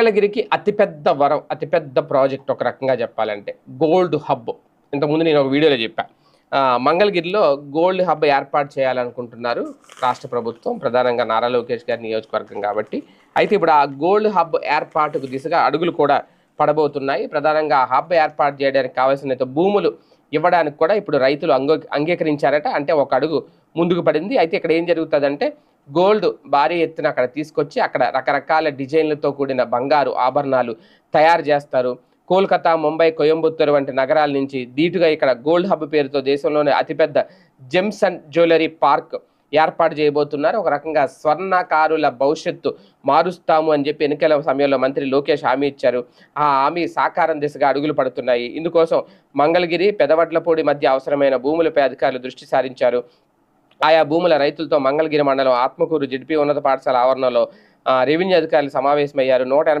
మంగళగిరికి అతిపెద్ద వరం అతిపెద్ద ప్రాజెక్ట్ ఒక రకంగా చెప్పాలంటే గోల్డ్ హబ్. ఇంతకుముందు నేను ఒక వీడియోలో చెప్పాను మంగళగిరిలో గోల్డ్ హబ్ ఏర్పాటు చేయాలనుకుంటున్నారు రాష్ట్ర ప్రభుత్వం ప్రధానంగా నారా లోకేష్ గారి నియోజకవర్గం కాబట్టి. అయితే ఇప్పుడు ఆ గోల్డ్ హబ్ ఏర్పాటుకు దిశగా అడుగులు కూడా పడబోతున్నాయి. ప్రధానంగా ఆ హబ్ ఏర్పాటు చేయడానికి కావాల్సిన భూములు ఇవ్వడానికి కూడా ఇప్పుడు రైతులు అంగీకరించారట. అంటే ఒక అడుగు ముందుకు పడింది. అయితే ఇక్కడ ఏం జరుగుతుందంటే గోల్డ్ భారీ ఎత్తున అక్కడ తీసుకొచ్చి అక్కడ రకరకాల డిజైన్లతో కూడిన బంగారు ఆభరణాలు తయారు చేస్తారు. కోల్కతా ముంబై కోయంబత్తూరు వంటి నగరాల నుంచి దీటుగా ఇక్కడ గోల్డ్ హబ్ పేరుతో దేశంలోనే అతిపెద్ద జెమ్స్ అండ్ జ్యువెలరీ పార్క్ ఏర్పాటు చేయబోతున్నారు. ఒక రకంగా స్వర్ణకారుల భవిష్యత్తు మారుస్తాము అని చెప్పి ఎన్నికల సమయంలో మంత్రి లోకేష్ హామీ ఇచ్చారు. ఆ హామీ సాకారం దిశగా అడుగులు పడుతున్నాయి. ఇందుకోసం మంగళగిరి పెదవడ్లపూడి మధ్య అవసరమైన భూములపై అధికారులు దృష్టి సారించారు. ఆయా భూముల రైతులతో మంగళగిరి మండలం ఆత్మకూరు జడ్పీ ఉన్నత పాఠశాల ఆవరణలో ఆ, రెవెన్యూ అధికారులు సమావేశమయ్యారు. నూట ఎనభై